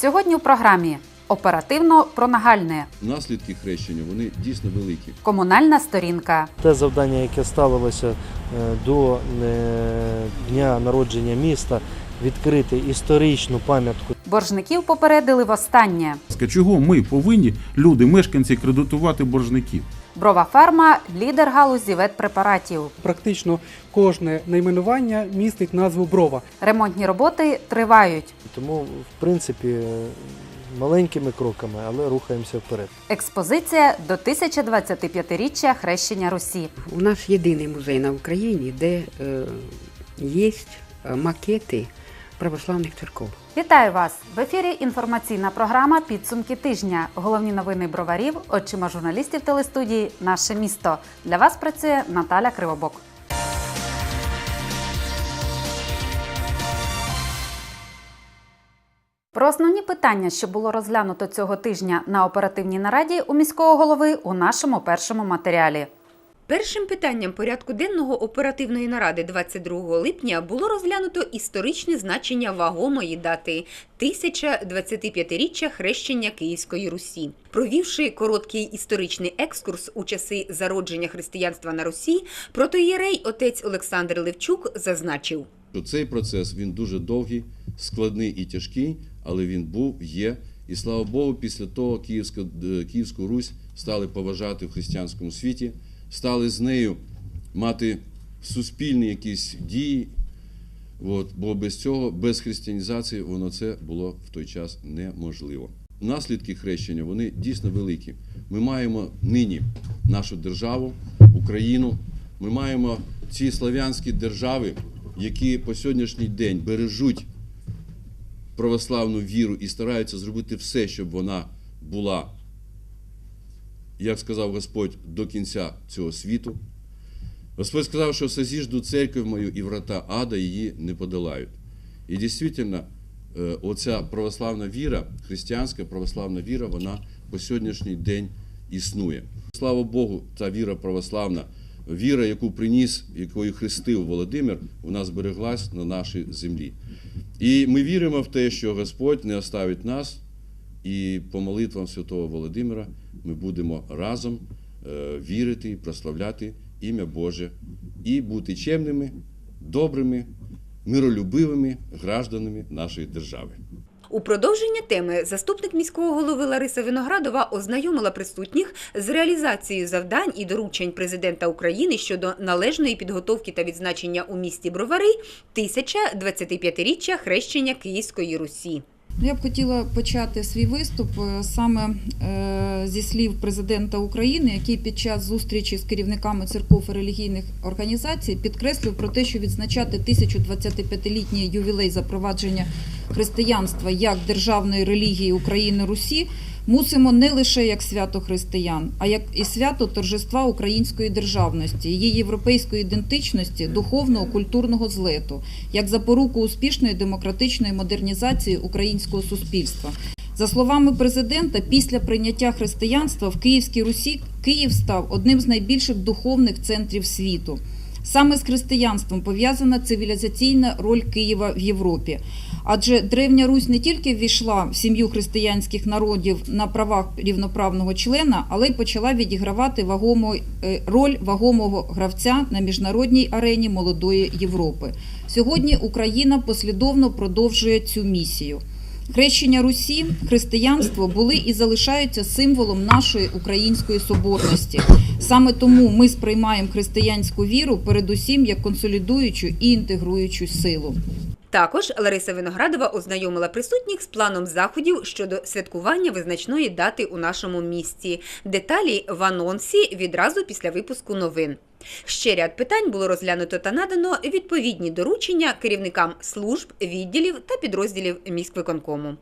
Сьогодні у програмі оперативно про нагальне, Наслідки хрещення вони дійсно великі. комунальна сторінка, Те завдання, яке ставилося е, до е, дня народження міста, відкрити історичну пам'ятку боржників попередили востаннє. Чого ми повинні, люди, мешканці, кредитувати боржників? Брова фарма лідер галузі ветпрепаратів. Практично кожне найменування містить назву брова. Ремонтні роботи тривають. Тому, в принципі, е, маленькими кроками, але рухаємося вперед. Експозиція до 1025-річчя хрещення Русі. У нас єдиний музей на Україні, де е, є макети православних церков. Вітаю вас! В ефірі інформаційна програма Підсумки тижня. Головні новини броварів очима журналістів телестудії Наше місто. Для вас працює Наталя Кривобок. Про основні питання, що було розглянуто цього тижня на оперативній нараді у міського голови у нашому першому матеріалі. Першим питанням порядку денного оперативної наради 22 липня було розглянуто історичне значення вагомої дати 1025-річчя хрещення Київської Русі. Провівши короткий історичний екскурс у часи зародження християнства на Русі, протоєрей отець Олександр Левчук зазначив. Що цей процес він дуже довгий, складний і тяжкий, але він був, є. І слава Богу, після того Київська, е, Київську Русь стали поважати в християнському світі, стали з нею мати суспільні якісь дії. От, бо без цього, без християнізації, воно це було в той час неможливо. Наслідки хрещення вони дійсно великі. Ми маємо нині нашу державу, Україну. Ми маємо ці слав'янські держави, які по сьогоднішній день бережуть православну віру і стараються зробити все, щоб вона була, як сказав Господь, до кінця цього світу. Господь сказав, що созіжду церкву мою і врата ада її не подолають. І дійсно, е, оця православна віра, християнська православна віра, вона по сьогоднішній день існує. Слава Богу, та віра православна, віра, яку приніс, якою хрестив Володимир, вона збереглась на нашій землі. І ми віримо в те, що Господь не оставить нас, і по молитвам святого Володимира ми будемо разом е, вірити і прославляти ім'я Боже і бути чемними, добрими, миролюбивими гражданами нашої держави. У продовження теми заступник міського голови Лариса Виноградова ознайомила присутніх з реалізацією завдань і доручень президента України щодо належної підготовки та відзначення у місті Бровари 1025-річчя хрещення Київської Русі. Я б хотіла почати свій виступ е, саме е, зі слів президента України, який під час зустрічі з керівниками церков і релігійних організацій підкреслив про те, що відзначати 1025-літній ювілей запровадження християнства як державної релігії України Русі мусимо не лише як свято християн, а як і свято торжества української державності, її європейської ідентичності, духовного культурного злету, як запоруку успішної демократичної модернізації українського суспільства. За словами президента, після прийняття християнства в Київській Русі Київ став одним з найбільших духовних центрів світу. Саме з християнством пов'язана цивілізаційна роль Києва в Європі. Адже Древня Русь не тільки ввійшла в сім'ю християнських народів на правах рівноправного члена, але й почала відігравати вагому, е, роль вагомого гравця на міжнародній арені молодої Європи. Сьогодні Україна послідовно продовжує цю місію. Хрещення Русі, християнство були і залишаються символом нашої української соборності. Саме тому ми сприймаємо християнську віру передусім як консолідуючу і інтегруючу силу. Також Лариса Виноградова ознайомила присутніх з планом заходів щодо святкування визначної дати у нашому місті. Деталі в анонсі відразу після випуску новин. Ще ряд питань було розглянуто та надано відповідні доручення керівникам служб, відділів та підрозділів міськвиконкому.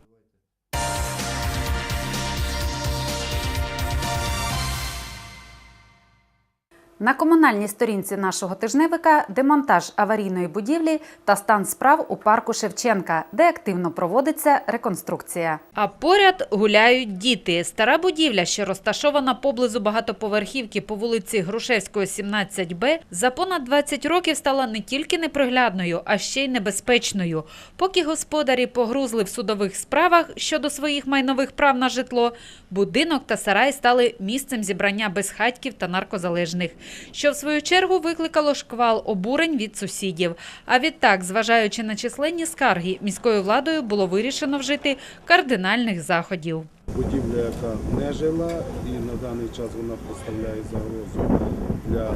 На комунальній сторінці нашого тижневика демонтаж аварійної будівлі та стан справ у парку Шевченка, де активно проводиться реконструкція. А поряд гуляють діти. Стара будівля, що розташована поблизу багатоповерхівки по вулиці Грушевського, 17Б, за понад 20 років стала не тільки неприглядною, а ще й небезпечною. Поки господарі погрузли в судових справах щодо своїх майнових прав на житло, будинок та сарай стали місцем зібрання безхатьків та наркозалежних, що в свою чергу викликало шквал обурень від сусідів. А відтак, зважаючи на численні скарги, міською владою було вирішено вжити кардинальних заходів. Будівля, яка не жила, і на даний час вона представляє загрозу для е,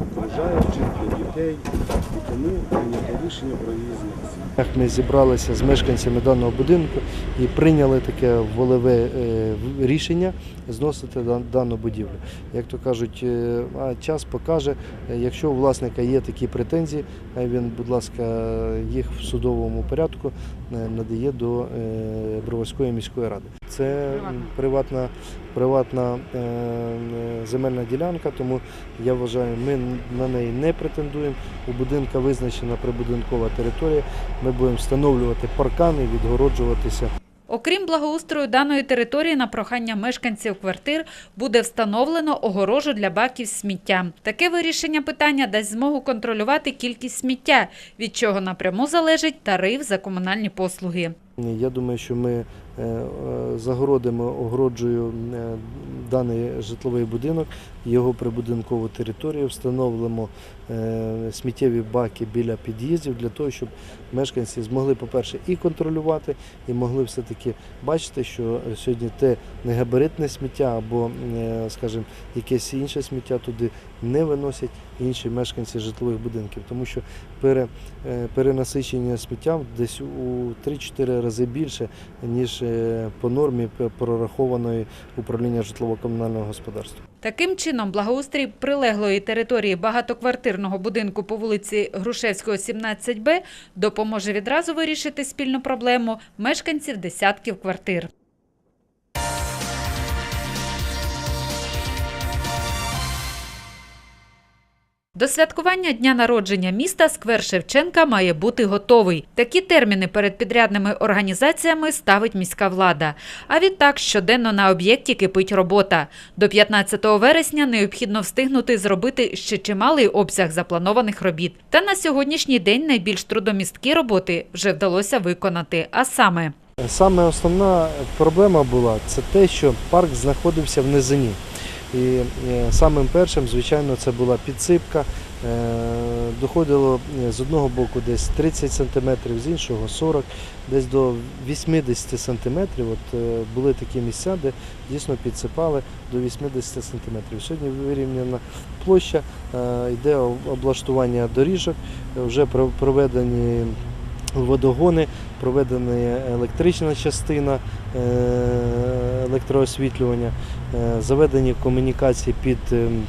окружаючих, для дітей. І тому прийнято рішення про її знесення. Ми зібралися з мешканцями даного будинку і прийняли таке волеве е, рішення зносити дану будівлю. Як то кажуть, е, час покаже, якщо у власника є такі претензії, він, будь ласка, їх в судовому порядку надає до Броварської міської ради. Це приватна, приватна е, е, земельна ділянка, тому я вважаю, ми на неї не претендуємо. У будинка визначена прибудинкова територія. Ми будемо встановлювати паркани, відгороджуватися. Окрім благоустрою даної території, на прохання мешканців квартир буде встановлено огорожу для баків з сміттям. Таке вирішення питання дасть змогу контролювати кількість сміття, від чого напряму залежить тариф за комунальні послуги. Я думаю, що ми е, е, огороджую е, даний житловий будинок, його прибудинкову територію, встановимо е, сміттєві баки біля під'їздів для того, щоб мешканці змогли, по-перше, і контролювати, і могли все-таки бачити, що сьогодні те негабаритне сміття або, е, скажімо, якесь інше сміття туди не виносять інші мешканці житлових будинків, тому що е, перенасичення сміттям десь у 3-4 рази більше, ніж по нормі прорахованої управління житлово-комунального господарства. Таким чином, благоустрій прилеглої території багатоквартирного будинку по вулиці Грушевського, 17Б допоможе відразу вирішити спільну проблему мешканців десятків квартир. До святкування дня народження міста сквер Шевченка має бути готовий. Такі терміни перед підрядними організаціями ставить міська влада. А відтак щоденно на об'єкті кипить робота. До 15 вересня необхідно встигнути зробити ще чималий обсяг запланованих робіт. Та на сьогоднішній день найбільш трудомісткі роботи вже вдалося виконати. А саме Саме основна проблема була це те, що парк знаходився в низині. І е, самим першим, звичайно, це була підсипка. Е, Доходило е, з одного боку десь 30 см, з іншого 40 десь до 80 см. От були такі місця, де дійсно підсипали до 80 см. Сьогодні вирівняна площа, йде облаштування доріжок, вже про- проведені водогони, проведена електрична частина е, електроосвітлювання, е, заведені комунікації під ем,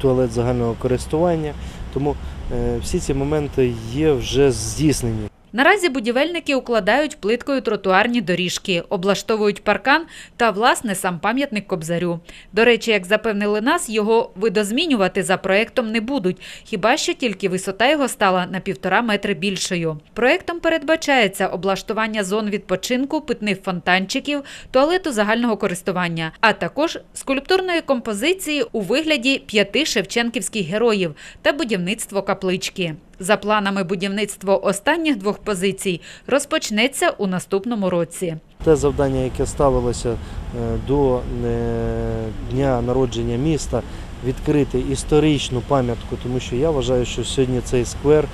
туалет загального користування. Тому е, всі ці моменти є вже здійснені. Наразі будівельники укладають плиткою тротуарні доріжки, облаштовують паркан та, власне, сам пам'ятник Кобзарю. До речі, як запевнили нас, його видозмінювати за проектом не будуть, хіба що тільки висота його стала на півтора метри більшою. Проектом передбачається облаштування зон відпочинку, питних фонтанчиків, туалету загального користування, а також скульптурної композиції у вигляді п'яти шевченківських героїв та будівництво каплички. За планами будівництво останніх двох позицій розпочнеться у наступному році. Те завдання, яке ставилося е, до е, дня народження міста, відкрити історичну пам'ятку, тому що я вважаю, що сьогодні цей сквер,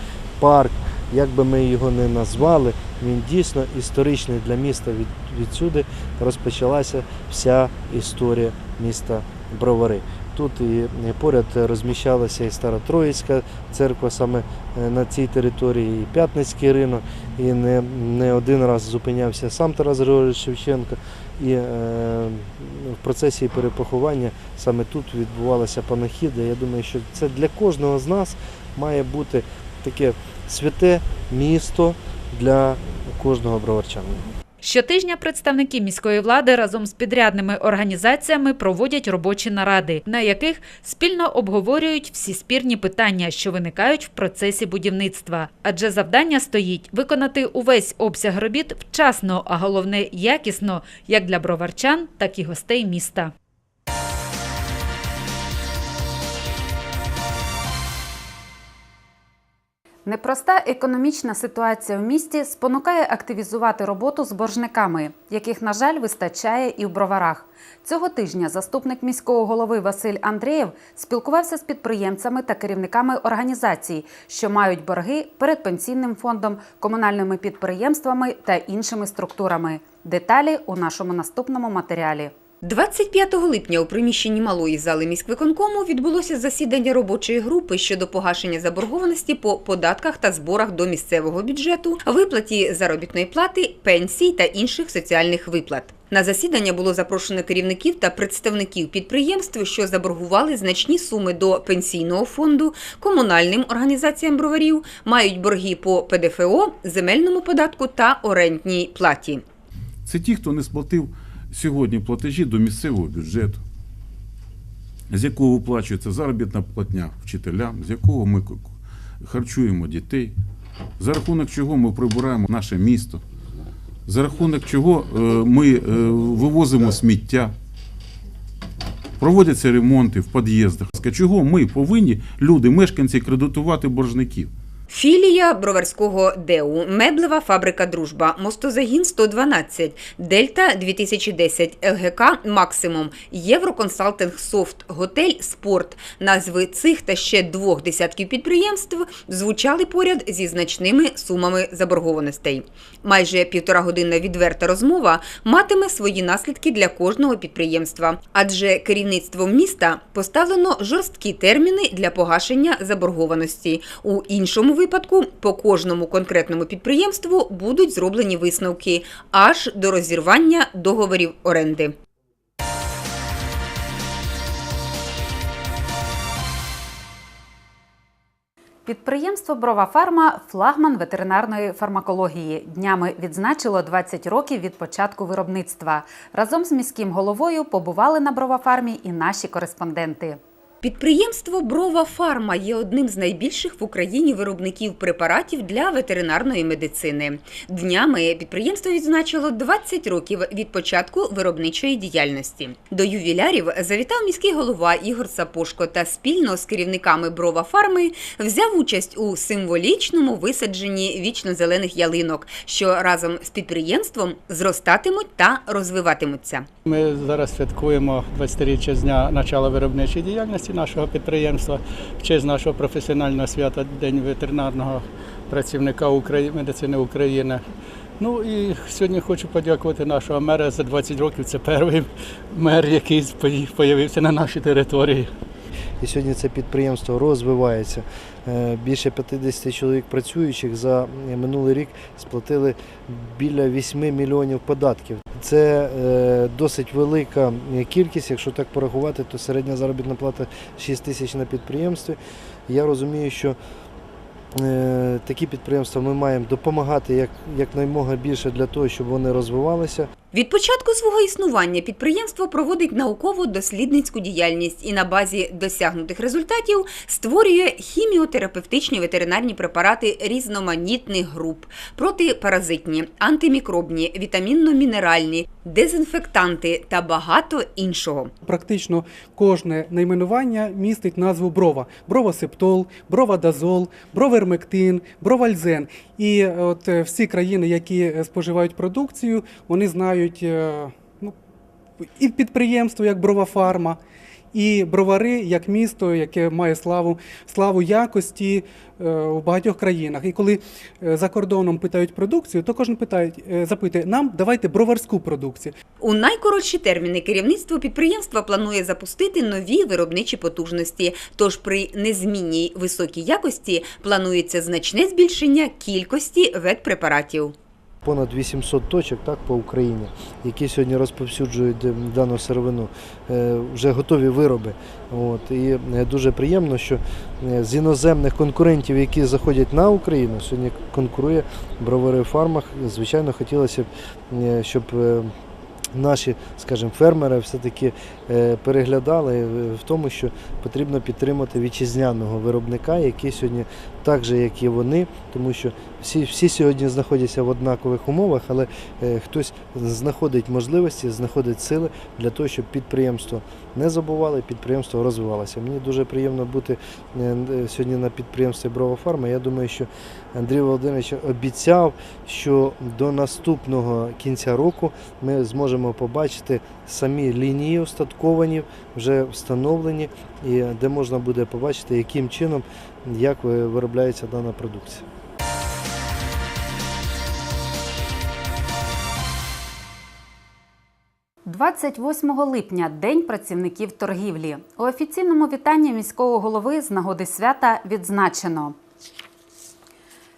парк, як би ми його не назвали, він дійсно історичний для міста. Від, відсюди розпочалася вся історія міста Бровари. Тут і поряд розміщалася і Старотроїцька церква саме е, на цій території, і П'ятницький ринок, і не, не один раз зупинявся сам Тарас Григорович Шевченко. І е, в процесі перепоховання саме тут відбувалася панахіда. Я думаю, що це для кожного з нас має бути таке святе місто для кожного броварчанина. Щотижня представники міської влади разом з підрядними організаціями проводять робочі наради, на яких спільно обговорюють всі спірні питання, що виникають в процесі будівництва. Адже завдання стоїть виконати увесь обсяг робіт вчасно, а головне якісно, як для броварчан, так і гостей міста. Непроста економічна ситуація в місті спонукає активізувати роботу з боржниками, яких, на жаль, вистачає і в броварах. Цього тижня заступник міського голови Василь Андрієв спілкувався з підприємцями та керівниками організацій, що мають борги перед пенсійним фондом, комунальними підприємствами та іншими структурами. Деталі у нашому наступному матеріалі. 25 липня у приміщенні малої зали міськвиконкому відбулося засідання робочої групи щодо погашення заборгованості по податках та зборах до місцевого бюджету, виплаті заробітної плати, пенсій та інших соціальних виплат. На засідання було запрошено керівників та представників підприємств, що заборгували значні суми до пенсійного фонду, комунальним організаціям броварів, мають борги по ПДФО, земельному податку та орендній платі. Це ті, хто не сплатив сьогодні платежі до місцевого бюджету, з якого виплачується заробітна платня вчителям, з якого ми харчуємо дітей, за рахунок чого ми прибираємо наше місто, за рахунок чого е, ми е, вивозимо сміття. Проводяться ремонти в під'їздах. Чого ми повинні, люди, мешканці, кредитувати боржників? Філія броварського ДЕУ, меблева фабрика Дружба, мостозагін 112, Дельта 2010, ЛГК Максимум, Євроконсалтинг Софт, Готель Спорт. Назви цих та ще двох десятків підприємств звучали поряд зі значними сумами заборгованостей. Майже півторагодинна відверта розмова матиме свої наслідки для кожного підприємства, адже керівництвом міста поставлено жорсткі терміни для погашення заборгованості. У іншому випадку по кожному конкретному підприємству будуть зроблені висновки аж до розірвання договорів оренди. Підприємство Брова Фарма флагман ветеринарної фармакології. Днями відзначило 20 років від початку виробництва. Разом з міським головою побували на Брова Фармі і наші кореспонденти. Підприємство Брова Фарма є одним з найбільших в Україні виробників препаратів для ветеринарної медицини. Днями підприємство відзначило 20 років від початку виробничої діяльності. До ювілярів завітав міський голова Ігор Сапошко та спільно з керівниками Брова Фарми взяв участь у символічному висадженні вічно-зелених ялинок, що разом з підприємством зростатимуть та розвиватимуться. Ми зараз святкуємо 20-річчя з дня почала виробничої діяльності нашого підприємства, в честь нашого професіонального свята День ветеринарного працівника України, медицини України. Ну і сьогодні хочу подякувати нашого мера за 20 років. Це перший мер, який з'явився на нашій території. І сьогодні це підприємство розвивається. Е, Більше 50 чоловік працюючих за минулий рік сплатили біля 8 мільйонів податків. Це е, досить велика кількість. Якщо так порахувати, то середня заробітна плата 6 тисяч на підприємстві. Я розумію, що е, такі підприємства ми маємо допомагати як, якнаймога більше для того, щоб вони розвивалися. Від початку свого існування підприємство проводить науково-дослідницьку діяльність і на базі досягнутих результатів створює хіміотерапевтичні ветеринарні препарати різноманітних груп, протипаразитні, антимікробні, вітамінно-мінеральні, дезінфектанти та багато іншого. Практично кожне найменування містить назву брова: бровосептол, бровадазол, бровермектин, бровальзен. І от е, всі країни, які споживають продукцію, вони знають е, ну, і підприємство як Бровафарма, і бровари як місто, яке має славу, славу якості е, у багатьох країнах. І коли е, за кордоном питають продукцію, то кожен питає, е, запитує нам, давайте броварську продукцію. У найкоротші терміни керівництво підприємства планує запустити нові виробничі потужності. Тож при незмінній високій якості планується значне збільшення кількості ветпрепаратів. Понад 800 точок так, по Україні, які сьогодні розповсюджують е, дану сировину, е, вже готові вироби. От, і е, дуже приємно, що е, з іноземних конкурентів, які заходять на Україну, сьогодні конкурує бровари фармах. Звичайно, хотілося б, щоб наші, скажімо, фермери все-таки е, переглядали е, в тому, що потрібно підтримати вітчизняного виробника, який сьогодні так же, як і вони, тому що всі, всі сьогодні знаходяться в однакових умовах, але е, хтось знаходить можливості, знаходить сили для того, щоб підприємство не забували, підприємство розвивалося. Мені дуже приємно бути сьогодні на підприємстві Брова Фарма. Я думаю, що Андрій Володимирович обіцяв, що до наступного кінця року ми зможемо побачити самі лінії устатковані, вже встановлені, і де можна буде побачити, яким чином як виробляється дана продукція. – 28 липня День працівників торгівлі. У офіційному вітанні міського голови з нагоди свята відзначено.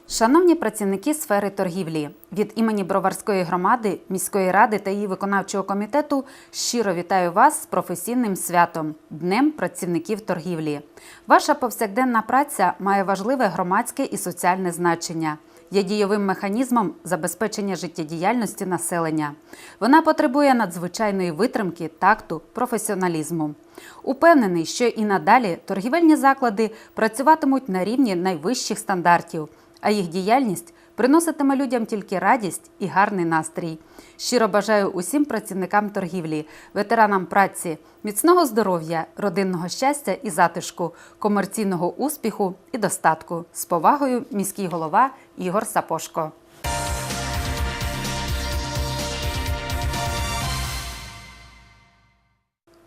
Шановні працівники сфери торгівлі, від імені Броварської громади, міської ради та її виконавчого комітету щиро вітаю вас з професійним святом Днем працівників торгівлі. Ваша повсякденна праця має важливе громадське і соціальне значення. Є дієвим механізмом забезпечення життєдіяльності населення. Вона потребує надзвичайної витримки, такту, професіоналізму. Упевнений, що і надалі торгівельні заклади працюватимуть на рівні найвищих стандартів, а їх діяльність приноситиме людям тільки радість і гарний настрій. Щиро бажаю усім працівникам торгівлі, ветеранам праці, міцного здоров'я, родинного щастя і затишку, комерційного успіху і достатку. З повагою, міський голова Ігор Сапошко.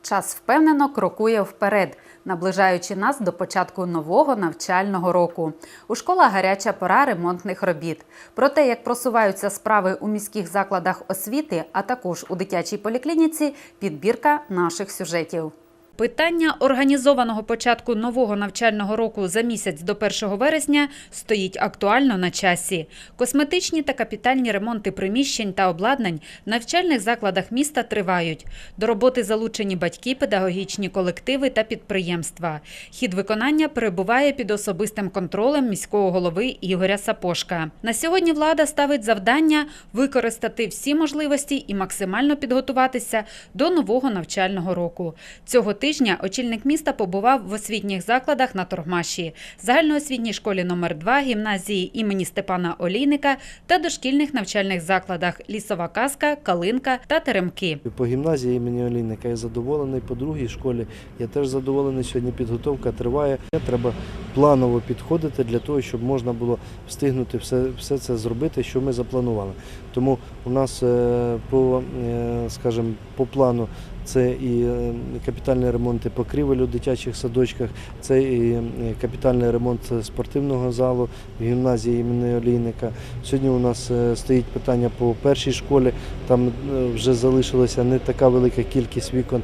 Час впевнено крокує вперед, наближаючи нас до початку нового навчального року. У школах гаряча пора ремонтних робіт. Про те, як просуваються справи у міських закладах освіти, а також у дитячій поліклініці, підбірка наших сюжетів. Питання організованого початку нового навчального року за місяць до 1 вересня стоїть актуально на часі. Косметичні та капітальні ремонти приміщень та обладнань в навчальних закладах міста тривають. До роботи залучені батьки, педагогічні колективи та підприємства. Хід виконання перебуває під особистим контролем міського голови Ігоря Сапошка. На сьогодні влада ставить завдання використати всі можливості і максимально підготуватися до нового навчального року. Цього тижня очільник міста побував в освітніх закладах на Торгмаші, загальноосвітній школі номер 2 гімназії імені Степана Олійника та дошкільних навчальних закладах Лісова Казка, Калинка та Теремки. По гімназії імені Олійника я задоволений, по другій школі я теж задоволений. Сьогодні підготовка триває. Треба планово підходити для того, щоб можна було встигнути все, все це зробити, що ми запланували. Тому у нас е, по, е, скажімо, по плану це і е, капітальні ремонти покрівель у дитячих садочках, це і е, капітальний ремонт спортивного залу в гімназії імені Олійника. Сьогодні у нас е, стоїть питання по першій школі. Там вже залишилася не така велика кількість вікон,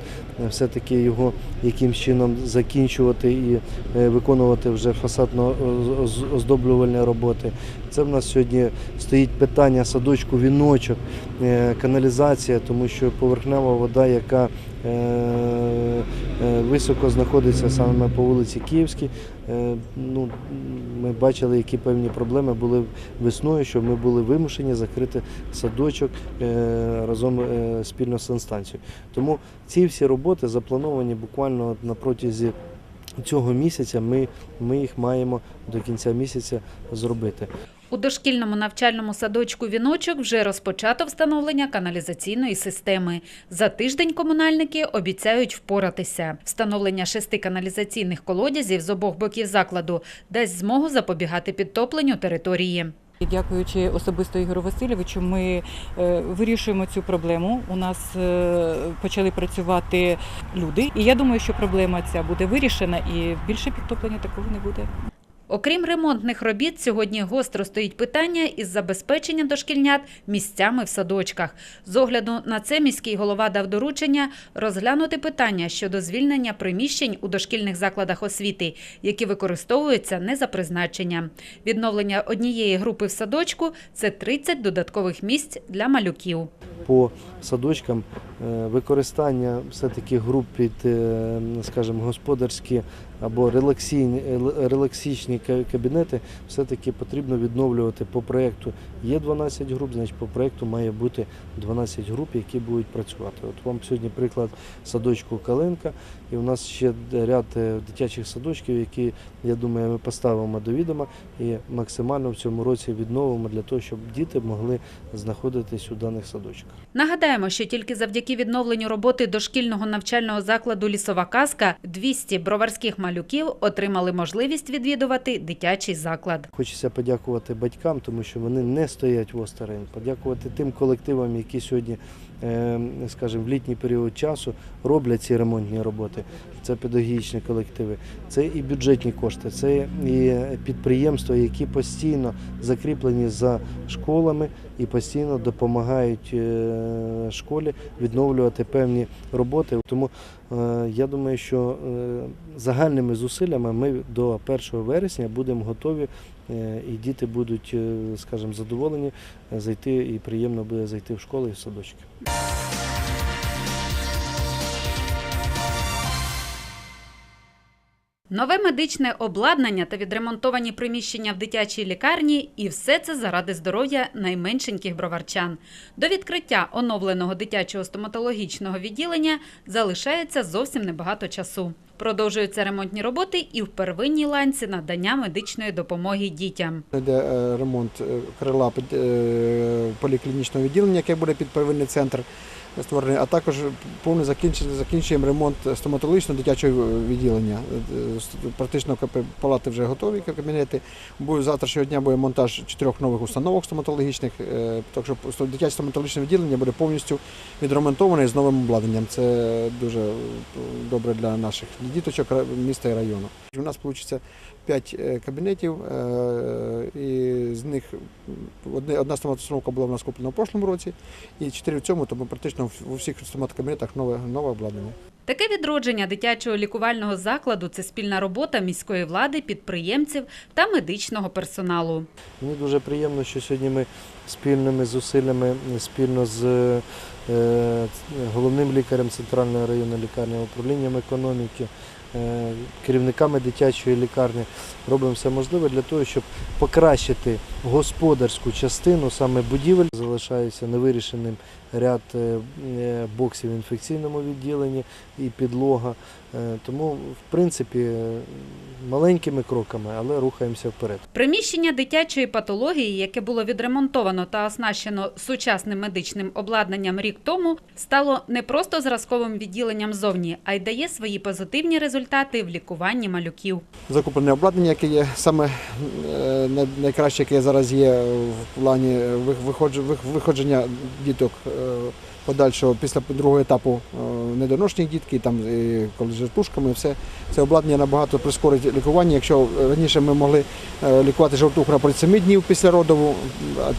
все-таки його якимсь чином закінчувати і виконувати вже фасадно-оздоблювальні роботи. Це в нас сьогодні стоїть питання садочку віночок, е, каналізація, тому що поверхнева вода, яка е, е, високо знаходиться саме по вулиці Київській. Ну, ми бачили, які певні проблеми були весною, що ми були вимушені закрити садочок разом спільно з санстанцією. Тому ці всі роботи заплановані буквально на протязі цього місяця. Ми, ми їх маємо до кінця місяця зробити. У дошкільному навчальному садочку «Віночок» вже розпочато встановлення каналізаційної системи. За тиждень комунальники обіцяють впоратися. Встановлення шести каналізаційних колодязів з обох боків закладу дасть змогу запобігати підтопленню території. Дякуючи особисто Ігорю Васильовичу, ми е, вирішуємо цю проблему. У нас е, почали працювати люди, і я думаю, що проблема ця буде вирішена і більше підтоплення такого не буде. Окрім ремонтних робіт, сьогодні гостро стоїть питання із забезпечення дошкільнят місцями в садочках. З огляду на це міський голова дав доручення розглянути питання щодо звільнення приміщень у дошкільних закладах освіти, які використовуються не за призначенням. Відновлення однієї групи в садочку це 30 додаткових місць для малюків. по садочкам е, використання все-таки груп під, е, скажімо, господарські або релаксійні, релаксічні кабінети все-таки потрібно відновлювати по проєкту. Є 12 груп, значить по проєкту має бути 12 груп, які будуть працювати. От вам сьогодні приклад садочку Калинка, і у нас ще ряд е, дитячих садочків, які, я думаю, ми поставимо до відома і максимально в цьому році відновимо для того, щоб діти могли знаходитись у даних садочках. Нагадаємо, що тільки завдяки відновленню роботи дошкільного навчального закладу Лісова казка 200 броварських малюків отримали можливість відвідувати дитячий заклад. Хочеться подякувати батькам, тому що вони не стоять в осторонь. Подякувати тим колективам, які сьогодні, скажімо, в літній період часу роблять ці ремонтні роботи. Це педагогічні колективи, це і бюджетні кошти, це і підприємства, які постійно закріплені за школами і постійно допомагають е, школі відновлювати певні роботи. Тому е, я думаю, що е, загальними зусиллями ми до 1 вересня будемо готові е, і діти будуть, е, скажімо, задоволені е, зайти і приємно буде зайти в школи і в садочки. Нове медичне обладнання та відремонтовані приміщення в дитячій лікарні і все це заради здоров'я найменшеньких броварчан. До відкриття оновленого дитячого стоматологічного відділення залишається зовсім небагато часу. Продовжуються ремонтні роботи і в первинній ланці надання медичної допомоги дітям. Йде е, ремонт е, крила е, поліклінічного відділення, яке буде під первинний центр створений, а також повне закінчення, закінчуємо ремонт стоматологічного дитячого відділення. Е, Практично палати вже готові, кабінети. Буде завтрашнього дня буде монтаж чотирьох нових установок стоматологічних. е, Так що дитяче стоматологічне відділення буде повністю відремонтоване з новим обладнанням. Це дуже е, добре для наших діточок міста і району. У нас вийде 5 кабінетів, е, і з них одна стоматоустановка була в нас куплена в прошлому році, і чотири в цьому, тому практично в- у всіх стоматокабінетах нове, нове обладнання. Таке відродження дитячого лікувального закладу це спільна робота міської влади, підприємців та медичного персоналу. Мені дуже приємно, що сьогодні ми спільними зусиллями, спільно з е, головним лікарем центральної районної лікарні, управлінням економіки, е, керівниками дитячої лікарні робимо все можливе для того, щоб покращити господарську частину саме будівель. Залишається невирішеним ряд е, е, боксів в інфекційному відділенні і підлога. Е, Тому, в принципі, маленькими кроками, але рухаємося вперед. Приміщення дитячої патології, яке було відремонтовано та оснащено сучасним медичним обладнанням рік тому, стало не просто зразковим відділенням зовні, а й дає свої позитивні результати в лікуванні малюків. Закуплене обладнання, яке є саме найкраще, яке зараз є в плані ви- виходження діток подальшого після другого етапу недоношні дітки, там і коли з жовтушками, все це обладнання набагато прискорить лікування. Якщо раніше ми могли е, лікувати жовтуху на протязі 7 днів після родову,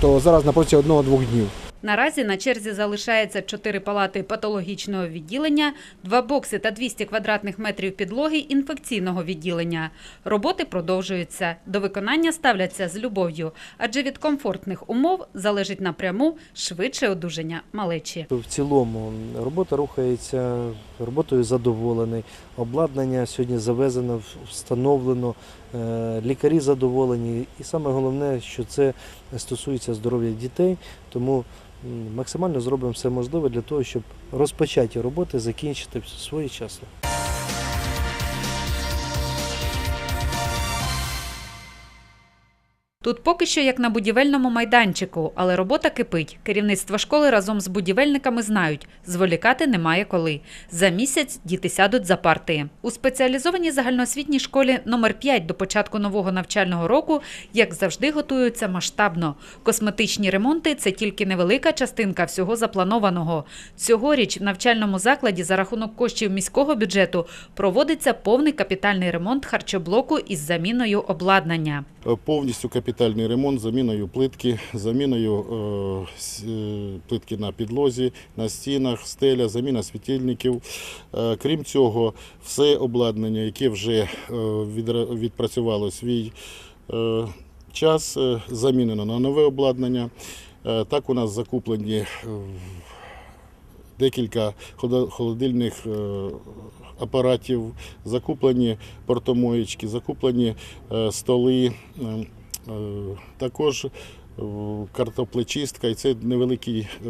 то зараз на протязі 1-2 днів. Наразі на черзі залишається чотири палати патологічного відділення, два бокси та 200 квадратних метрів підлоги інфекційного відділення. Роботи продовжуються. До виконання ставляться з любов'ю, адже від комфортних умов залежить напряму швидше одужання малечі. В цілому робота рухається, роботою задоволений. Обладнання сьогодні завезено, встановлено, е, лікарі задоволені. І саме головне, що це стосується здоров'я дітей. Тому максимально зробимо все можливе для того, щоб розпочаті роботи закінчити своєчасно. Тут поки що як на будівельному майданчику, але робота кипить. Керівництво школи разом з будівельниками знають, зволікати немає коли. За місяць діти сядуть за парти. У спеціалізованій загальноосвітній школі номер 5 до початку нового навчального року, як завжди, готуються масштабно. Косметичні ремонти це тільки невелика частинка всього запланованого. Цьогоріч в навчальному закладі за рахунок коштів міського бюджету проводиться повний капітальний ремонт харчоблоку із заміною обладнання. Повністю капітальний ремонт, заміною плитки, заміною е, е, плитки на підлозі, на стінах, стеля, заміна світильників. Е, крім цього, все обладнання, яке вже відпрацювало свій час, замінено на нове обладнання. Так у нас закуплені декілька холо- холодильних апаратів, закуплені портомоєчки, закуплені столи, е, е, також е, картоплечистка, і це невеликий е,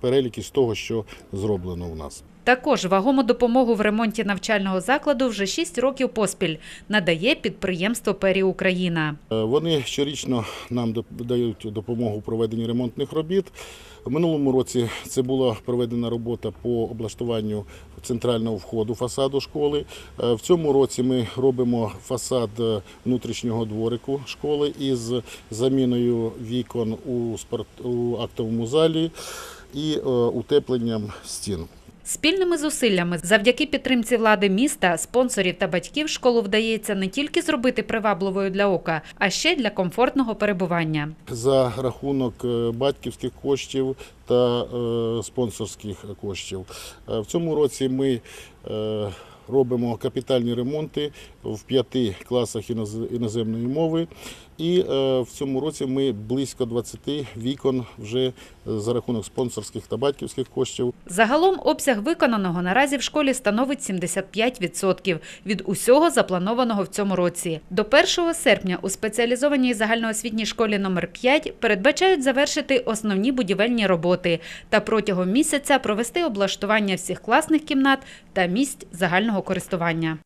перелік із того, що зроблено у нас. Також вагому допомогу в ремонті навчального закладу вже 6 років поспіль надає підприємство Пері Україна. Е, Вони щорічно нам дають допомогу у проведенні ремонтних робіт. В минулому році це була проведена робота по облаштуванню центрального входу фасаду школи. Е, В цьому році ми робимо фасад е, внутрішнього дворику школи із заміною вікон у, спорт... у актовому залі і е, утепленням стін. Спільними зусиллями завдяки підтримці влади міста, спонсорів та батьків школу вдається не тільки зробити привабливою для ока, а ще для комфортного перебування. за рахунок е, батьківських коштів та е, спонсорських коштів. Е, В цьому році ми робимо капітальні ремонти в п'яти класах іноз- іноземної мови. І е, в цьому році ми близько 20 вікон вже е, за рахунок спонсорських та батьківських коштів Загалом обсяг виконаного наразі в школі становить 75% від усього запланованого в цьому році. До 1 серпня у спеціалізованій загальноосвітній школі номер 5 передбачають завершити основні будівельні роботи та протягом місяця провести облаштування всіх класних кімнат та місць загального користування.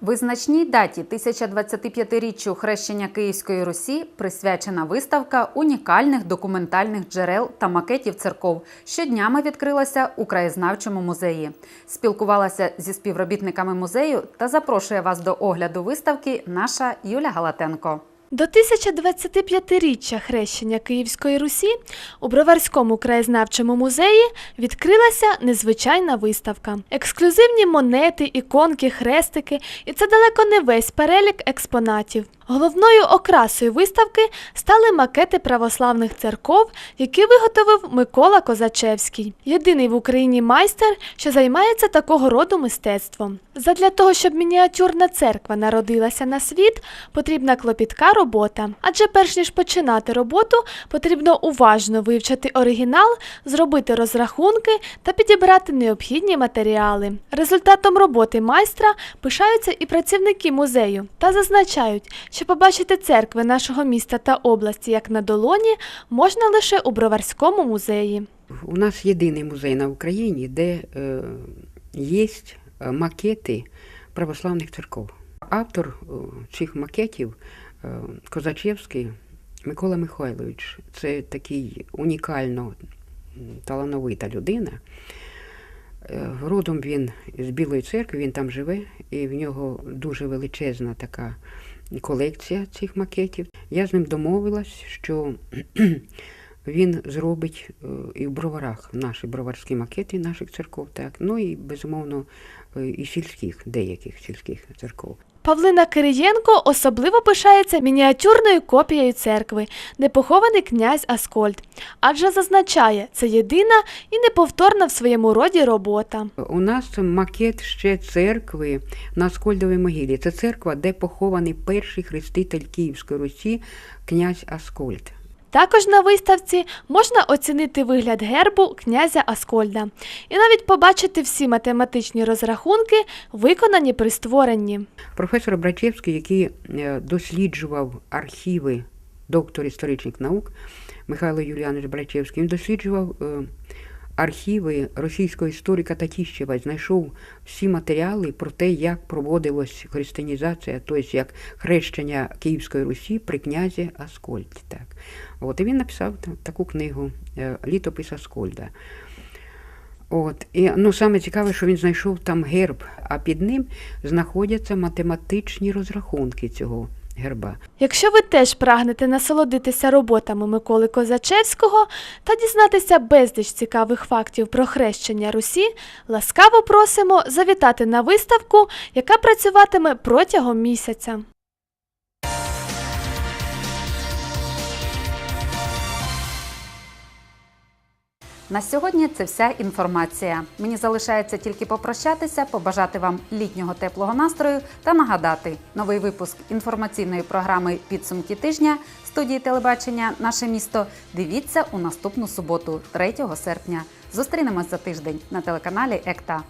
Визначній даті 1025-річчю хрещення Київської Русі присвячена виставка унікальних документальних джерел та макетів церков. що днями відкрилася у краєзнавчому музеї. Спілкувалася зі співробітниками музею та запрошує вас до огляду виставки наша Юля Галатенко. До 1025-річчя хрещення Київської Русі у Броварському краєзнавчому музеї відкрилася незвичайна виставка. Ексклюзивні монети, іконки, хрестики, і це далеко не весь перелік експонатів. Головною окрасою виставки стали макети православних церков, які виготовив Микола Козачевський, єдиний в Україні майстер, що займається такого роду мистецтвом. Задля того, щоб мініатюрна церква народилася на світ, потрібна клопітка робота. Адже перш ніж починати роботу, потрібно уважно вивчити оригінал, зробити розрахунки та підібрати необхідні матеріали. Результатом роботи майстра пишаються і працівники музею та зазначають, що побачити церкви нашого міста та області як на долоні можна лише у Броварському музеї. У нас єдиний музей на Україні, де е, є макети православних церков. Автор е, цих макетів е, Козачевський Микола Михайлович. Це такий унікально талановита людина. Е, Родом він з Білої церкви, він там живе, і в нього дуже величезна така колекція цих макетів. Я з ним домовилась, що він зробить е, і в броварах наші броварські макети наших церков, так, ну і безумовно е, і сільських, деяких сільських церков. Павлина Кириєнко особливо пишається мініатюрною копією церкви, де похований князь Аскольд, адже зазначає, це єдина і неповторна в своєму роді робота. У нас макет ще церкви на Аскольдовій могилі. Це церква, де похований перший хреститель Київської Русі, князь Аскольд. Також на виставці можна оцінити вигляд гербу князя Аскольда і навіть побачити всі математичні розрахунки, виконані при створенні. Професор Брачевський, який е, досліджував архіви, доктор історичних наук Михайло Юліанович Брачевський, він досліджував е, архіви російського історика Татіщева знайшов всі матеріали про те, як проводилась християнізація, тобто як хрещення Київської Русі при князі Аскольді. Так. От, і він написав таку книгу е, Літопис Аскольда. От. І, ну, саме цікаве, що він знайшов там герб, а під ним знаходяться математичні розрахунки цього герба. Якщо ви теж прагнете насолодитися роботами Миколи Козачевського та дізнатися безліч цікавих фактів про хрещення Русі, ласкаво просимо завітати на виставку, яка працюватиме протягом місяця. На сьогодні це вся інформація. Мені залишається тільки попрощатися, побажати вам літнього теплого настрою та нагадати новий випуск інформаційної програми Підсумки тижня студії телебачення Наше місто. Дивіться у наступну суботу, 3 серпня. Зустрінемось за тиждень на телеканалі ЕКТА.